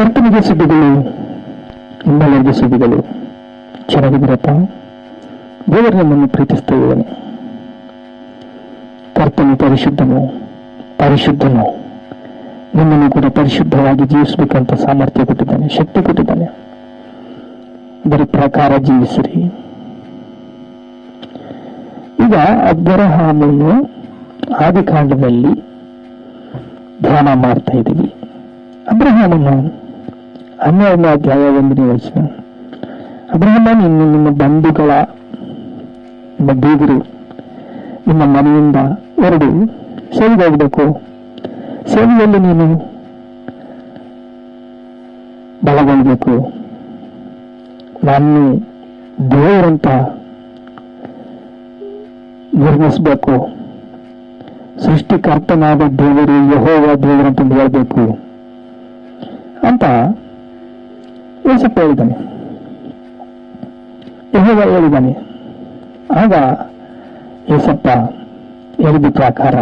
ಕರ್ತನಿಗೆ ಸುದ್ದಿಗಳು ನಿಮ್ಮೆಲ್ಲರಿಗೆ ಸುದ್ದಿಗಳು ಚೆನ್ನಾಗಿದ್ದೀರಪ್ಪ. ದೇವರು ನಮ್ಮನ್ನು ಪ್ರೀತಿಸ್ತಾ ಇದ್ದಾನೆ. ಕರ್ತನು ಪರಿಶುದ್ಧನು ಪರಿಶುದ್ಧನು. ನಿಮ್ಮನ್ನು ಕೂಡ ಪರಿಶುದ್ಧವಾಗಿ ಜೀವಿಸಬೇಕಂತ ಸಾಮರ್ಥ್ಯ ಕೊಟ್ಟಿದ್ದಾನೆ, ಶಕ್ತಿ ಕೊಟ್ಟಿದ್ದಾನೆ. ಅದರ ಪ್ರಕಾರ ಜೀವಿಸಿರಿ. ಈಗ ಅಬ್ರಹಾಮನು ಆದಿಕಾಂಡದಲ್ಲಿ ಧ್ಯಾನ ಮಾಡ್ತಾ ಇದ್ದೀವಿ. ಅಬ್ರಹಾಮನು ಹನ್ನೆರಡನೇ ಅಧ್ಯಾಯ ಒಂದನೇ ವಚನ. ಅಬ್ರಹಾಮ, ನಿನ್ನ ನಿಮ್ಮ ಬಂಧುಗಳ ನಿಮ್ಮ ಬೀಗರು ನಿಮ್ಮ ಮನೆಯಿಂದ ಹೊರಡು, ಸೇವೆಗೆ ಹೋಗ್ಬೇಕು. ಸೇವೆಯಲ್ಲಿ ನೀನು ಬಲಗೊಳ್ಬೇಕು. ನಾನು ದೇವರಂತ ನಿರ್ಮಿಸಬೇಕು. ಸೃಷ್ಟಿಕರ್ತನಾದ ದೇವರು ಯಹೋವ ದೇವರಂತ ಹೇಳಬೇಕು. ಅಂತ ಏಸಪ್ಪ ಹೇಳಿದ್ದಾನೆ ಯಹೋವ ಹೇಳಿದ್ದಾನೆ ಆಗ ಏಸಪ್ಪ ಹೇಳಿದ ಪ್ರಕಾರ,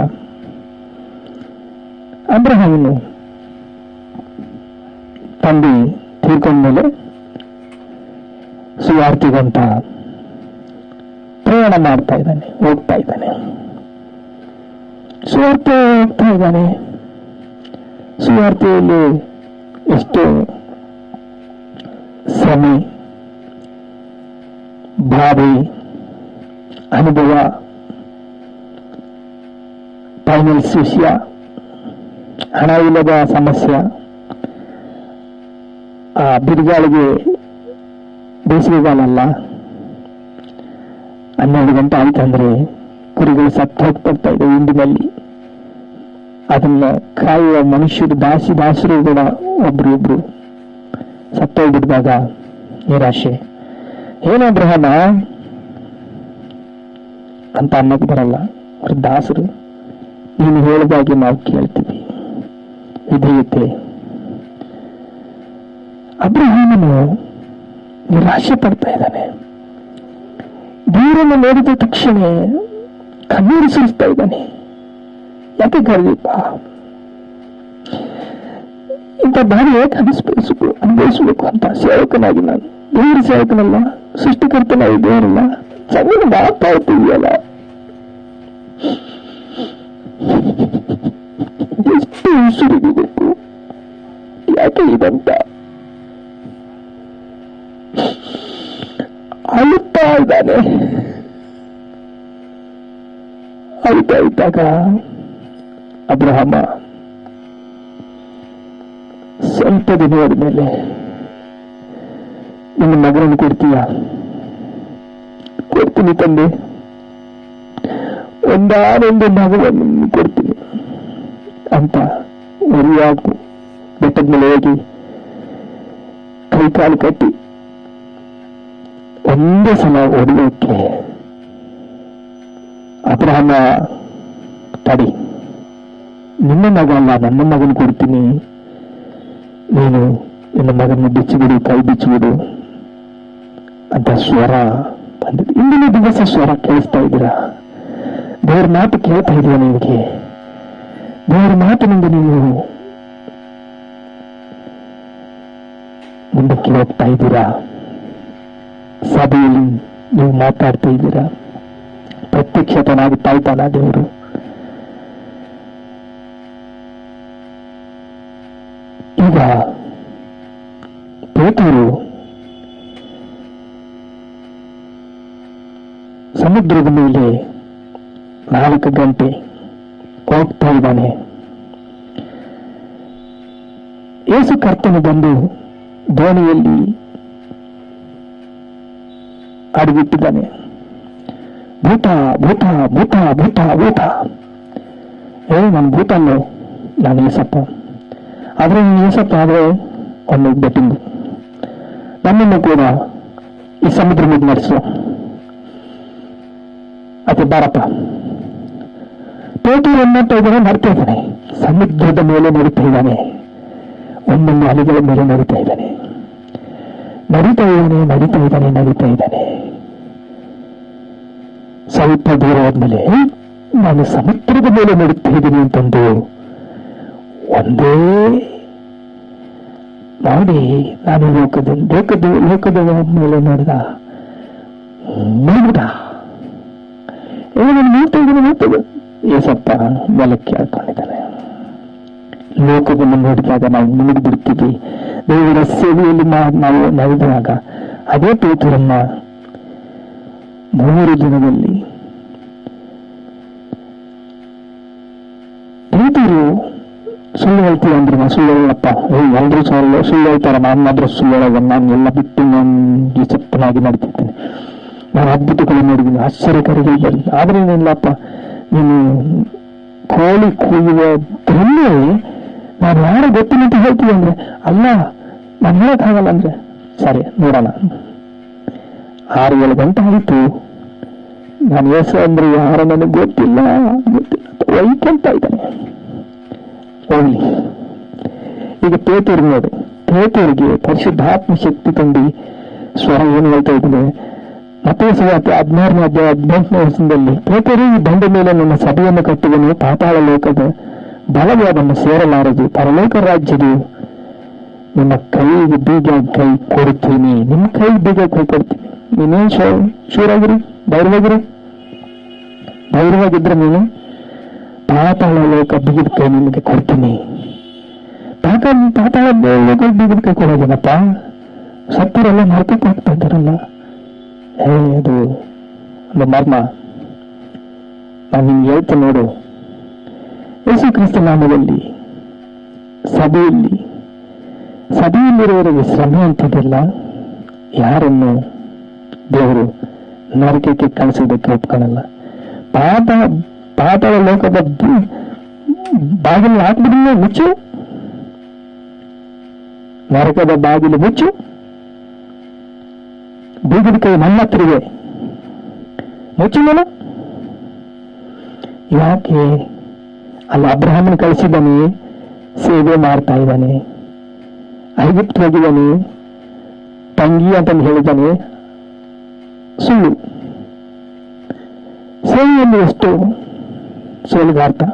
ಅಬ್ರಹಾಮನು ತಂದೆ ತೀರ್ಕೊಂಡ್ಮೇಲೆ ಸುವಾರ್ತಿಗಂತ ಪ್ರಯಾಣ ಮಾಡ್ತಾ ಇದ್ದಾನೆ, ಹೋಗ್ತಾ ಇದ್ದಾನೆ. ಸುವಾರ್ತೆ ಹೋಗ್ತಾ ಇದ್ದಾನೆ. ಸುವಾರ್ತೆಯಲ್ಲಿ ಎಷ್ಟು ಶ್ರಮೆ, ಭಾವಿ, ಅನುಭವ ಫೈನಲ್ ಶಿಷ್ಯ, ಹಣ ಇಲ್ಲದ ಸಮಸ್ಯೆ, ಆ ಬಿರುಗಾಳಿಗೆ ಬೇಸಿಗೆಗಾಲ ಅಲ್ಲ ಹನ್ನೆರಡು ಗಂಟೆ ಆಯ್ತಂದ್ರೆ ಕುರಿಗಳು ಸತ್ತು ಹೋಗ್ತಾ ಇದೆ ಹಿಂದಿನಲ್ಲಿ ಅದನ್ನ ಕಾಯುವ ಮನುಷ್ಯರು, ದಾಸಿ ದಾಸರು ಕೂಡ ಒಬ್ರು ಇಬ್ರು ಸತ್ತೋಗ್ಬಿಟ್ಟಿದಾಗ ನಿರಾಶೆ ಏನೋ ಬ್ರಹ್ಮ ಅಂತ ಅನ್ನೋಕ್ ಬರಲ್ಲ. ಅವ್ರ ದಾಸರು. ನೀನು ಹೇಳಿದಾಗೆ ನಾವು ಕೇಳ್ತೀವಿ. ವಿಧೇಯತೆ. ಅಬ್ರಹಾಮನು ನಿರಾಶೆ ಪಡ್ತಾ ಇದ್ದಾನೆ. ದೂರನ್ನು ನೋಡಿದ ತಕ್ಷಣ ಕಣ್ಣೀರು ಸುರಿಸ್ತಾ ಇದ್ದಾನೆ. ಯಾಕೆ ಕರೆದಿಪ್ಪ ಇಂಥ ದಾರಿ ಹೇಗೆ ಅನಿಸ್ಬೇಕು ಅನುಭವಿಸಬೇಕು ಅಂತ ಸೇವಕನಾಗಿ ನಾನು ದೇವರ ಸೇವಕನಲ್ಲ ಸೃಷ್ಟಿಕರ್ತನಾಗಿ ದೇವರಲ್ಲ ಚೆನ್ನಾಗಿ ಮಾತಾಡ್ತಿದೆಯಲ್ಲ ಎಷ್ಟು ಉಸಿರಿಗಬೇಕು ಯಾಕೆ ಇದಂತ ಅಳುತ್ತಾ ಇದ್ದಾನೆ ಅಳುತ್ತಾ ಇದ್ದಾಗ ಅಬ್ರಹಮ ಸ್ವಲ್ಪ ದಿನ ಆದ್ಮೇಲೆ ನಿಮ್ಮ ಮಗನನ್ನು ಕೊಡ್ತೀಯಾ? ಕೊಡ್ತೀನಿ ತಂದೆ. ಒಂದಾನೊಂದು ಮಗವನ್ನು ಕೊಡ್ತೀನಿ ಅಂತ ಮರಿಯಾಗು ಬೆಟ್ಟದ ಮೇಲೆ ಹೋಗಿ ಕೈ ಕಟ್ಟಿ ಒಂದೇ ಸಲ ಹೊಡೆಯೋಕೆ ಅಬ್ರಹಮ, ತಡಿ, ನಿನ್ನ ಮಗ ಅಲ್ಲ ನನ್ನ ಮಗನ ಕೊಡ್ತೀನಿ. ನೀನು ನಿನ್ನ ಮಗನ ಬಿಚ್ಚಿಬಿಡು, ಕೈ ಬಿಚ್ಚಿಬಿಡು ಅಂತ ಸ್ವರ ಬಂದಿದೆ. ಇಂದಿನ ದಿವಸ ಸ್ವರ ಕೇಳಿಸ್ತಾ ಇದ್ದೀರಾ? ದೇವ್ರ ಮಾತು ಕೇಳ್ತಾ ಇದೆಯಾ ನಿಮಗೆ ದೇವರ ಮಾತಿನಿಂದ ನೀವು ಮುಂದಕ್ಕೆ ಹೋಗ್ತಾ ಇದ್ದೀರಾ? ಸಭೆಯಲ್ಲಿ ನೀವು ಮಾತಾಡ್ತಾ ಇದ್ದೀರಾ? ಪ್ರತ್ಯಕ್ಷತನಾಗಿ ತಾಯ್ತಾನ ದೇವರು ಈಗ ಪೇತರು ಸಮುದ್ರದ ಮೇಲೆ ನಾಲ್ಕು ಗಂಟೆ ಹೋಗ್ತಾ ಇದ್ದಾನೆ ಯೇಸು ಕರ್ತನು ಬಂದು ದೋಣಿಯಲ್ಲಿ ಅಡಗಿಟ್ಟಿದ್ದಾನೆ ಭೂತ ಭೂತ ಭೂತ ಭೂತ ಭೂತ ಏ ನನ್ನ ಭೂತನ್ನು ನಾನು ಏಸಪ್ಪ ಆದ್ರೆ ನೀನು ಏಸಪ್ಪ ಆದ್ರೆ ಒಂದು ಬೆಟ್ಟಿಂಗ್ ನನ್ನನ್ನು ಕೂಡ ಈ ಸಮುದ್ರ ಮೇಲೆ ನಡೆಸು. ಅದೇ ಬಾರಪ್ಪ. ಪೇಟೆಯಲ್ಲಿ ಎನ್ನಟ್ಟ ಇದ್ದಾನೆ ನಡ್ತಾ ಇದ್ದಾನೆ. ಸಮುದ್ರದ ಮೇಲೆ ನಡೀತಾ ಇದ್ದಾನೆ. ಒಂದೊಂದು ಅಲೆಗಳ ಮೇಲೆ ನಡೀತಾ ಇದ್ದಾನೆ. ನಡೀತಾ ಇದ್ದಾನೆ ನಡೀತಾ ಇದ್ದಾನೆ ನಡೀತಾ ಇದ್ದಾನೆ. ಸ್ವಲ್ಪ ದೂರ ಆದ್ಮೇಲೆ ನಾನು ಸಮುದ್ರದ ಮೇಲೆ ನಡೀತಾ ಇದ್ದೀನಿ ಅಂತಂದು ಒಂದೇ ನೋಡಿ ನಾನು ಲೋಕದ ಲೋಕದ ಲೋಕದ ಮೇಲೆ ನೋಡಿದ ನಾನು ನೋಡ್ತಾ ಇದ್ದೀನಿ ನೋಡ್ತಾ ಇದ್ದೀನಿ ಏಸಪ್ಪ ನೆಲಕ್ಕೆ ಹಾಕೊಂಡಿದ್ದಾನೆ. ಲೋಕವನ್ನು ನೋಡಿದಾಗ ನಾವು ಮುಳುಗಿ ಬಿಡ್ತೀವಿ. ದೇವರ ಸೇವೆಯಲ್ಲಿ ನಾವು ನಡೆದಾಗ ಅದೇ ಪೇತರನ್ನ ಮೂರು ದಿನದಲ್ಲಿ ಪೇತರು ಸುಳ್ಳು ಹೇಳ್ತೀವಿ ಅಂದ್ರೆ ನಾನು ಸುಳ್ಳು ಹೇಳಪ್ಪ ಎಲ್ಲರೂ ಸುಳ್ಳು ಸುಳ್ಳು ಹೇಳ್ತಾರೆ. ನಾನು ಮಾತ್ರ ಸುಳ್ಳು ನಾನು ಎಲ್ಲ ಬಿಟ್ಟು ನಾನು ಚಪ್ಪನಾಗಿ ಮಾಡ್ತಿದ್ದೇನೆ ನಾನು ಅದ್ಭುತಗಳು ನೋಡಿದ್ದೀನಿ. ಆಶ್ಚರ್ಯಕಾರಿಗಳು ಬರಲಿ ಆದ್ರೆ ಏನಿಲ್ಲಪ್ಪ, ನೀನು ಕೋಳಿ ಕೂಯುವ ಧ್ವನಿ ನಾನು ಯಾರು ಗೊತ್ತಿಲ್ಲ ಅಂತ ಹೇಳ್ತೀವಿ ಅಂದ್ರೆ? ಅಲ್ಲ, ನಾನು ಹೇಳಕ್ಕಾಗಲ್ಲ ಅಂದ್ರೆ? ಸರಿ, ನೋಡೋಣ. ಆರು ಏಳು ಗಂಟೆ ಆಯಿತು. ನಾನು ಎಸ್ ಅಂದ್ರೆ ಯಾರು ನನಗೆ ಗೊತ್ತಿಲ್ಲ. ಗೊತ್ತಿಲ್ಲ ವೈಕಂತ ಇದ್ದಾನೆ. ಹೋಗ್ಲಿ ಈಗ ಪೇಟೆರ್ ನೋಡಿ. ಪೇತೂರಿಗೆ ಪರಿಶುದ್ಧಾತ್ಮ ಶಕ್ತಿ ತಂದು ಸ್ವರ ಏನು ಹೇಳ್ತಾ ಇದ್ದಾನೆ ಮತ್ತೆ ಸುವಾರ್ತೆ ಹದಿನಾರನೇ ಅಧ್ಯಾಯ, ಹದಿನೆಂಟನೇ ವರ್ಷದಲ್ಲಿ ಪೇತರು ಈ ಬಂಡ ಮೇಲೆ ನನ್ನ ಸಭೆಯನ್ನು ಕಟ್ಟುವನು ಪಾತಾಳ ಲೋಕದ ಬಲವಾದನ್ನು ಸೇರಲಾರದು. ಪರಲೋಕ ರಾಜ್ಯದು ನಿಮ್ಮ ಕೈಗೆ ಬೀಗ ಕೈ ಕೊಡುತ್ತೀನಿ. ನಿಮ್ಮ ಕೈ ಬೀಗ ಕೈ ಕೊಡ್ತೀನಿ ನೀನೇನ್ ಶೋ, ಶೂರಾಗಿರಿ? ಧೈರ್ಯವಾಗಿರಿ ಧೈರ್ಯವಾಗಿದ್ರೆ ನೀನು ಪಾತಾಳ ಲೋಕ ಬಿಗಿದ ಕೈ ನಿಮಗೆ ಕೊಡ್ತೀನಿ. ತಾತ ಲೋಕ ಬಿಗಿದ ಕೈ ಕೊಡೋದೇನಪ್ಪ ಸತ್ತರೆಲ್ಲ ಮಾರ್ಕೆಟ್ ಹಾಕ್ತಾ ಇದ್ದಾರಲ್ಲ. ಏ ಅದು ಒಂದು ಮರ್ಮ, ನಾನು ನಿಮ್ಗೆ ಹೇಳ್ತೇನೆ ನೋಡು. ಯೇಸು ಕ್ರಿಸ್ತ ನಾಮದಲ್ಲಿ ಸಭೆಯಲ್ಲಿ ಸಭೆಯಲ್ಲಿರುವವರಿಗೆ ಶ್ರಮೆ ಅಂತದಿಲ್ಲ ಯಾರನ್ನು ದೇವರು ನರಕಕ್ಕೆ ಕಳಿಸೋದಕ್ಕೆ ಒಪ್ಕೊಳ್ಳಲ್ಲ ಪಾಪ ಪಾತಾಳ ಲೋಕದ ಬಾಗಿಲು ಹಾಕ್ಬಿಡಿಲ್ಲ ಮುಚ್ಚು ನರಕದ ಬಾಗಿಲು ಮುಚ್ಚು. ಬೀಗಿದ ಕೈ ನನ್ನ ಇದೆ ಮುಚ್ಚು ನಾನು ಯಾಕೆ? ಅಲ್ಲಿ, ಅಬ್ರಹಾಮನ್ ಕಳಿಸಿದ್ದಾನೆ, ಸೇವೆ ಮಾಡ್ತಾ ಇದ್ದಾನೆ. ಐಗುಪ್ತ ಹೋಗಿದ್ದಾನೆ. ತಂಗಿ ಅಂತಂದು ಹೇಳಿದ್ದಾನೆ. ಸುಳ್ಳು. ಸೇವೆಯಲ್ಲಿ ಎಷ್ಟು ಸೋಲುಗಾರ್ತ?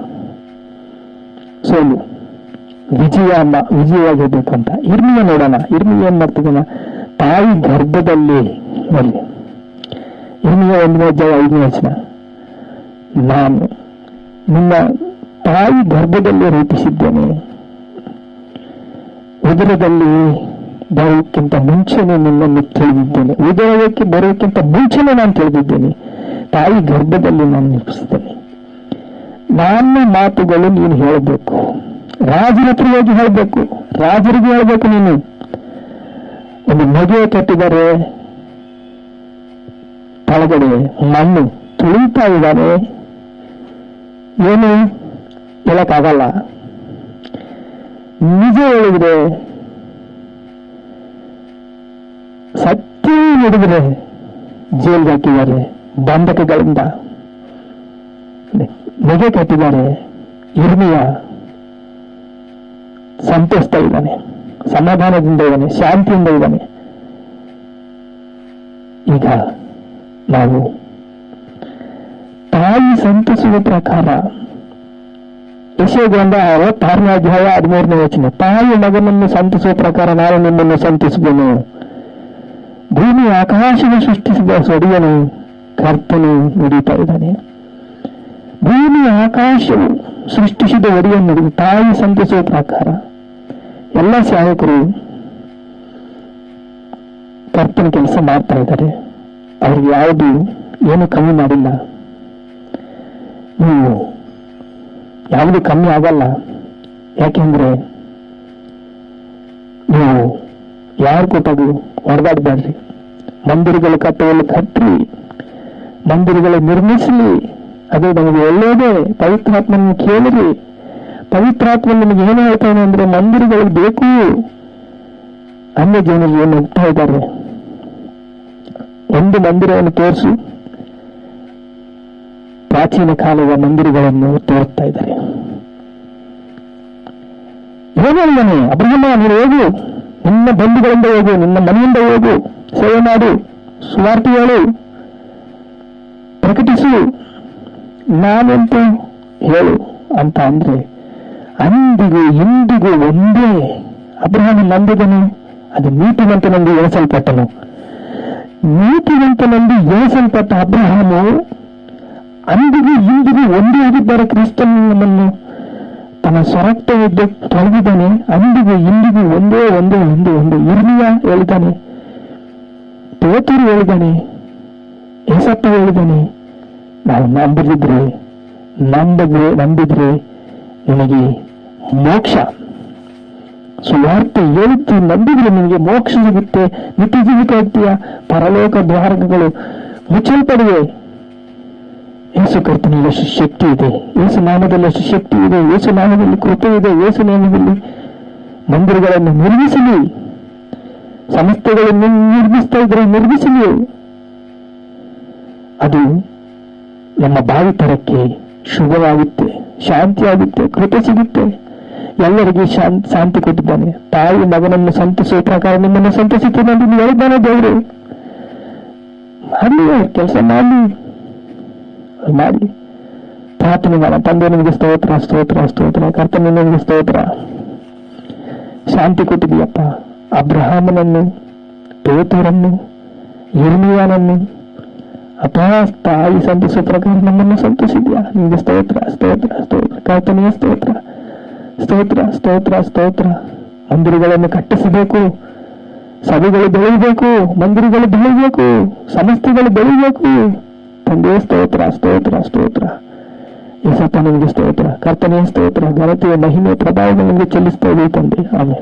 ಸೋಲು. ವಿಜಯ ವಿಜಯವಾಗಿರ್ಬೇಕು ಅಂತ ಇರ್ಮಿಯ ನೋಡೋಣ. ಇರ್ಮಿ ಏನ್ ಮಾಡ್ತಿದ್ದಾನ ತಾಯಿ ಗರ್ಭದಲ್ಲಿ ನೋಡಿ ಇರ್ಮಿಯ ಒಂದನೇ ಅಧ್ಯಾಯ ಐದನೇ ವಚನ. ನಾನು ನಿಮ್ಮ ತಾಯಿ ಗರ್ಭದಲ್ಲಿ ರೂಪಿಸಿದ್ದೇನೆ. ಉದರದಲ್ಲಿ ಬರೋಕ್ಕಿಂತ ಮುಂಚೆನೆ ನಿಮ್ಮನ್ನು ತಿಳಿದಿದ್ದೇನೆ. ಉದರಕ್ಕೆ ಬರೋಕ್ಕಿಂತ ಮುಂಚೆನೆ ನಾನು ತಿಳಿದಿದ್ದೇನೆ. ತಾಯಿ ಗರ್ಭದಲ್ಲಿ ನಾನು ರೂಪಿಸಿದ್ದೇನೆ ನನ್ನ ಮಾತುಗಳು ನೀನು ಹೇಳಬೇಕು. ರಾಜರ ಹತ್ರ ಹೋಗಿ ಹೇಳಬೇಕು. ರಾಜರಿಗೆ ಹೇಳಬೇಕು ನೀನು. ಒಂದು ಮದುವೆ ಕೆಟ್ಟಿದ್ದಾರೆ ಕೆಳಗಡೆ ಮಣ್ಣು ತುಳಿತಾ ಇದ್ದಾರೆ. ಏನು ಹೇಳಕ್ಕಾಗಲ್ಲ. ನಿಜ ಹೇಳಿದ್ರೆ ಸತ್ಯ ಹಿಡಿದ್ರೆ ಜೈಲ್ಗೆ ಹಾಕಿದ್ದಾರೆ. ಬಂಧಕಗಳಿಂದ ನಗೆ ಕಟ್ಟಿದ್ದಾರೆ. ಇರ್ಮಿಯ ಸಂತೋಷಿಸ್ತಾ ಇದ್ದಾನೆ ಸಮಾಧಾನದಿಂದ ಇದ್ದಾನೆ ಶಾಂತಿಯಿಂದ ಇದ್ದಾನೆ ಈಗ ನಾವು ತಾಯಿ ಸಂತಸದ ಪ್ರಕಾರ ಯಶೋಗ್ರಂಥ ಅರವತ್ತಾರನೇ ಅಧ್ಯಾಯ ಹದಿಮೂರನೇ ತಾಯಿ ಮಗನನ್ನು ಸಂತಿಸುವ ಪ್ರಕಾರ ನಾನು ನಿಮ್ಮನ್ನು ಸಂತಿಸುವೆನು ಭೂಮಿ ಆಕಾಶವನ್ನು ಸೃಷ್ಟಿಸಿದ ಸೊಡಿಯನು ಕರ್ತನು ನುಡಿತಾ ಇದ್ದಾನೆ. ಭೂಮಿ ಆಕಾಶವು ಸೃಷ್ಟಿಸಿದ ಒಡೆಯನ್ನು ತಾಯಿ ಸಂತಿಸುವ ಪ್ರಕಾರ ಎಲ್ಲ ಸಹಾಯಕರು ಕರ್ತನ ಕೆಲಸ ಮಾಡ್ತಾ ಇದ್ದಾರೆ. ಅವ್ರಿಗೆ ಯಾವುದು ಏನು ಕಮ್ಮಿ ಮಾಡಿಲ್ಲ. ನೀವು ಯಾವುದು ಕಮ್ಮಿ ಆಗಲ್ಲ. ಯಾಕೆಂದ್ರೆ ನೀವು ಯಾರು ಕೊಟ್ಟಾಗೂ ಹೊಡೆದಾಡ್ಬೇಡ್ರಿ ಮಂದಿರಗಳು ಕಟ್ಟಲು ಕಟ್ಟಿ ಮಂದಿರಗಳು ನಿರ್ಮಿಸಲಿ. ಅದು ನಮಗೆ ಒಳ್ಳೆಯದೇ. ಪವಿತ್ರಾತ್ಮನ ಕೇಳಿರಿ. ಪವಿತ್ರಾತ್ಮ ನಿಮಗೆ ಏನು ಹೇಳ್ತಾನೆ ಅಂದ್ರೆ ಮಂದಿರಗಳು ಬೇಕು. ಅನ್ಯ ಜನರು ಏನು ಹೋಗ್ತಾ ಇದ್ದಾರೆ? ಒಂದು ಮಂದಿರವನ್ನು ತೋರಿಸಿ. ಪ್ರಾಚೀನ ಕಾಲದ ಮಂದಿರಗಳನ್ನು ತೋರಿಸ್ತಾ ಇದ್ದಾರೆ. ಏನು ಹೇಳಿದಾನೆ ಅಬ್ರಹ್ಮ, ನೀನು ಹೋಗು. ನಿನ್ನ ಬಂಧುಗಳಿಂದ ಹೋಗು, ನಿನ್ನ ಮನೆಯಿಂದ ಹೋಗು. ಸೇವೆ ಮಾಡು. ಸುವಾರ್ತೆ ಹೇಳು. ಪ್ರಕಟಿಸು. ನಾನಂತೂ ಹೇಳು ಅಂತ ಅಂದ್ರೆ ಅಂದಿಗೂ ಇಂದಿಗೂ ಒಂದೇ. ಅಬ್ರಹಾಮ ನಂಬಿದನು, ಅದು ನೀತಿವಂತನೆಂದು ಎಣಿಸಲ್ಪಟ್ಟನು. ನೀತಿವಂತನೆಂದು ಎಣಿಸಲ್ಪಟ್ಟ ಅಬ್ರಹಾಮು ಅಂದಿಗೂ ಇಂದಿಗೂ ಒಂದೇ ಆಗಿದ್ದಾರೆ ಕ್ರಿಸ್ತನು ನಮ್ಮನ್ನು. ತನ್ನ ಸ್ವರಕ್ತವಿದ್ದು ತೊಳೆದಿದ್ದಾನೆ ಅಂದಿಗೂ ಇಂದಿಗೂ ಒಂದೇ ಒಂದೇ, ಒಂದು ಒಂದು. ಇರ್ಮಿಯ ಹೇಳಿದ್ದಾನೆ, ಪೇತರು ಹೇಳಿದ್ದಾನೆ, ಏಸಪ್ಪ ಹೇಳಿದ್ದಾನೆ, ನಾವು ನಂಬದಿದ್ರೆ ನಂಬಿದ್ರೆ ನಂಬಿದ್ರೆ ನಿನಗೆ ಮೋಕ್ಷ. ಸುವಾರ್ತೆ ಹೇಳುತ್ತಿ ನಂಬಿದ್ರೆ ನಿಮಗೆ ಮೋಕ್ಷ ಸಿಗುತ್ತೆ. ನಿತ್ಯ ಜೀವಿತ ಆಗ್ತೀಯ? ಪರಲೋಕ ದ್ವಾರಕಗಳು ಮುಚ್ಚಲ್ಪಡಿವೆ. ಯೇಸು ಕರ್ತನಲ್ಲಿ ಅಷ್ಟು ಶಕ್ತಿ ಇದೆ. ಏಸು ನಾಮದಲ್ಲಿ ಅಷ್ಟು ಶಕ್ತಿ ಇದೆ. ಏಸು ನಾಮದಲ್ಲಿ ಕೃಪೆ ಇದೆ. ಯೇಸು ನಾಮದಲ್ಲಿ ಮಂದಿರಗಳನ್ನು ನಿರ್ಮಿಸಲಿ. ಸಂಸ್ಥೆಗಳನ್ನು ನಿರ್ಮಿಸ್ತಾ ಇದ್ರೆ ನಿರ್ಮಿಸಲಿ. ಅದು ನಮ್ಮ ಭಾವಿತರಕ್ಕೆ ಶುಭವಾಗುತ್ತೆ ಶಾಂತಿ ಆಗುತ್ತೆ ಕೃಪೆ ಸಿಗುತ್ತೆ. ಎಲ್ಲರಿಗೆ ಶಾಂತಿ ಶಾಂತಿ ಕೊಟ್ಟಿದ್ದಾನೆ ತಾಯಿ ಮಗನನ್ನು ಸಂತಸೋ ಪ್ರಕಾರ ನಿಮ್ಮನ್ನು ಸಂತಸಿದ್ದೇನೆ ಅಂತ ನೀವು ಹೇಳಿದ್ದಾನೆ ದೇವರು ಮಾಡಲಿ ಕೆಲಸ ಮಾಡಲಿ ಮಾಡಿ ಪ್ರಾರ್ಥನೆ ಮಾಡ ತಂದೆ ನಿಮಗೆ ಸ್ತೋತ್ರ ಸ್ತೋತ್ರ ಸ್ತೋತ್ರ ಕರ್ತನೆ ನಿಮಗೆ ಸ್ತೋತ್ರ ಶಾಂತಿ ಕೊಟ್ಟಿದೆಯಪ್ಪ ಅಬ್ರಹಾಮನನ್ನು ಪೇತರನ್ನು ಇರ್ಮಿಯಾನನ್ನು ಅಪ್ಪ ತಾಯಿ ಸಂತಸೋ ಪ್ರಕಾರ ನಮ್ಮನ್ನು ಸಂತೋಷಿದ್ಯಾ ನಿಮಗೆ ಸ್ತೋತ್ರ ಸ್ತೋತ್ರ ಸ್ತೋತ್ರ ಕರ್ತನೆಯ ಸ್ತೋತ್ರ ಸ್ತೋತ್ರ ಸ್ತೋತ್ರ ಸ್ತೋತ್ರ ಮಂದಿರಗಳನ್ನು ಕಟ್ಟಿಸಬೇಕು ಸಭೆಗಳು ಬೆಳೆಯಬೇಕು ಮಂದಿರಗಳು ಬೆಳೆಯಬೇಕು ಸಂಸ್ಥೆಗಳು ಬೆಳೆಯಬೇಕು ತಂದೆ ಸ್ತೋತ್ರ ಸ್ತೋತ್ರ ಸ್ತೋತ್ರ ಈ ಸತ್ತ ನಿಮಗೆ ಸ್ತೋತ್ರ ಕರ್ತನೆಯ ಸ್ತೋತ್ರ ಘನತೆಯ ಮಹಿಮೆ ಪ್ರಭಾವಗಳು ನಿಮಗೆ ಚೆಲ್ಲಿಸ್ತಾ ಇದೆ ತಂದೆ ಆಮೇಲೆ